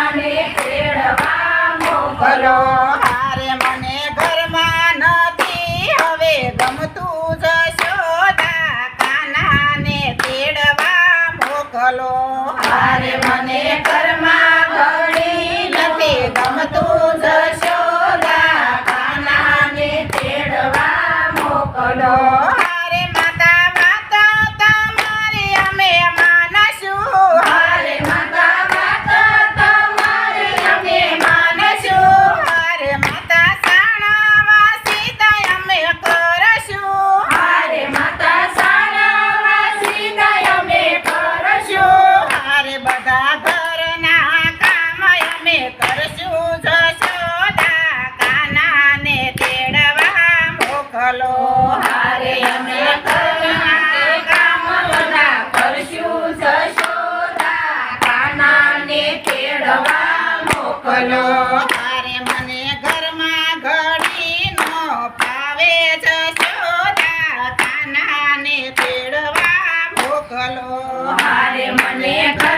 મને તેડવા હારે મને ઘરમાં નથી હવે ગમતું જશોદા કાનાને તેડવા મોકલો. હારે મને તેડવા મને ઘરમાં ઘડી નો ફાવે જશોદા કાનાને તેડવા મોકલો. અરે મને ઘર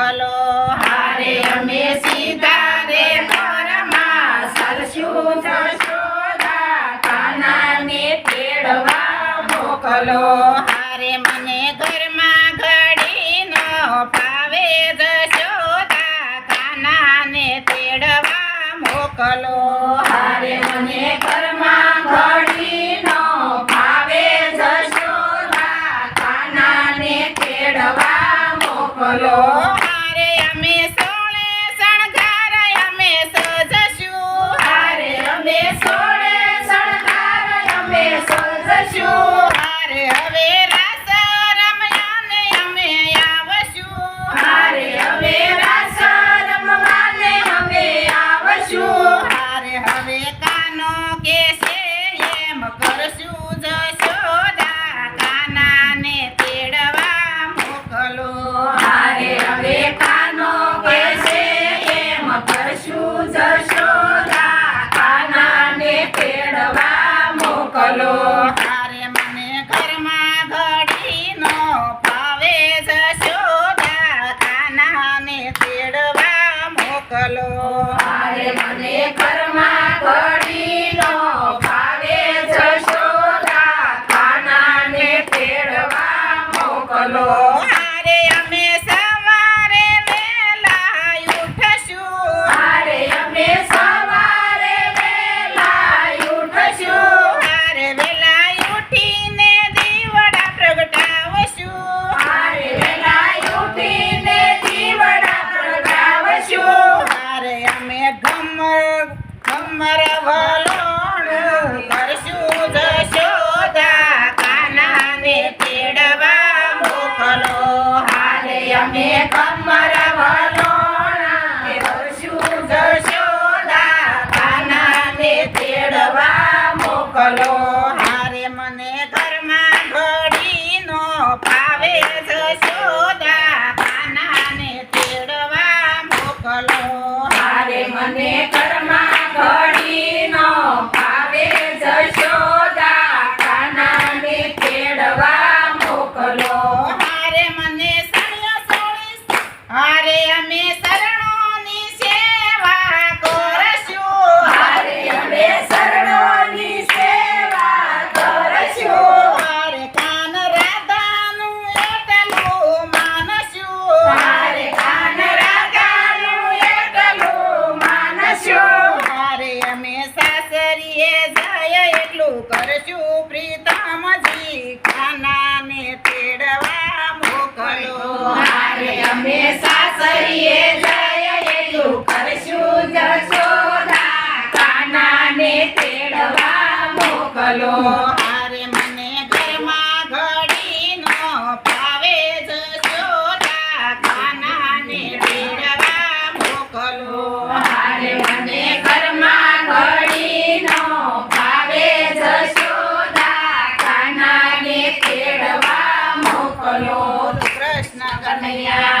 ભલો હારે અમે સીતા રે મોરમાં સરશું કાનાને તેડવા મોકલો. હારે મને ઘરમાં ઘડીનો પાવે જશોદા કાનાને તેડવા મોકલો. હારે મને ઘરમાં ઘડીનો પાવે જશોદા કાનાને તેડવા મોકલો. હવે જશો ખાનાને તેડવા મોકલો. મને ઘરમાં ઘડી નો ભાવે ખાનાને તેડવા મોકલો. Hello. એ જાય એટલું કરશું પ્રીતમજી. ખાનાને તેડવા મોકલો. હારે અમે સાસરીએ જાય એટલું કરશું જશોદા. ખાનાને તેડવા મોકલો. Maria.